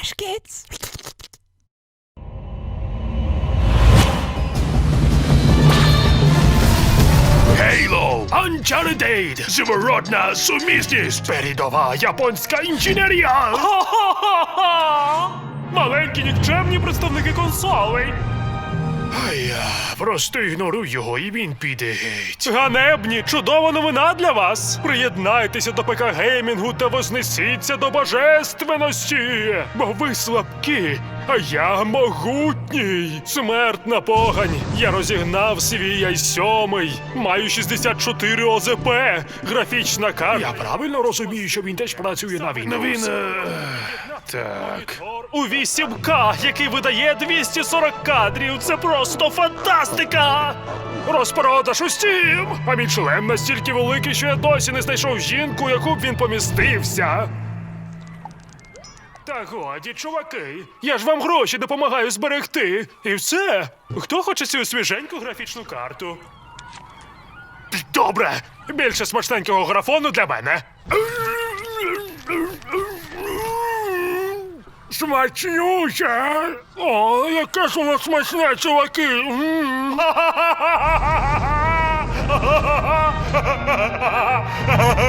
Crash Kids. Halo, Uncharted, зворотна сумісність, передова японська інженерія. Ха-ха-ха! Маленькі нікчемні представники консолей. А я просто ігнорую його, і він піде геть. Ганебні, чудова новина для вас. Приєднайтеся до ПК геймінгу та вознесіться до божественності, бо ви слабкі, а я могутній. Смерть на погань. Я розігнав свій i7, маю 64 ОЗП, графічна карта. Я правильно розумію, що він теж працює на Windows? Він, е, так. У 8К, який видає 240 кадрів. Це просто фантастика! Розпродаж у Steam! А мій член настільки великий, що я досі не знайшов жінку, яку б він помістився. Та годі, чуваки, я ж вам гроші допомагаю зберегти. І все. Хто хоче цю свіженьку графічну карту? Добре, більше смачненького графону для мене. Смачнюче! О, яке ж воно смачне, чуваки! М.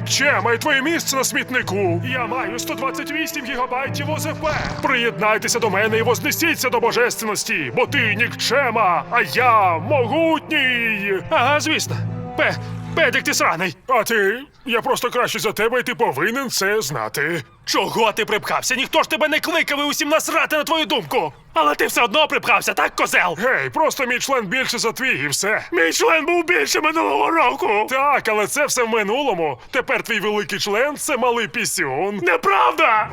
Нікчема, і твоє місце на смітнику. Я маю 128 гігабайтів ОЗП. Приєднайтеся до мене і вознесіться до божественності, бо ти нікчема, а я могутній. Ага, звісно. Пе, педик ти сраний. А ти? Я просто краще за тебе, і ти повинен це знати. Чого ти припхався? Ніхто ж тебе не кликав і усім насрати на твою думку. Але ти все одно припхався, так, козел? Гей, просто мій член більше за твій і все. Мій член був більше минулого року. Так, але це все в минулому. Тепер твій великий член це малий пісюн. Неправда!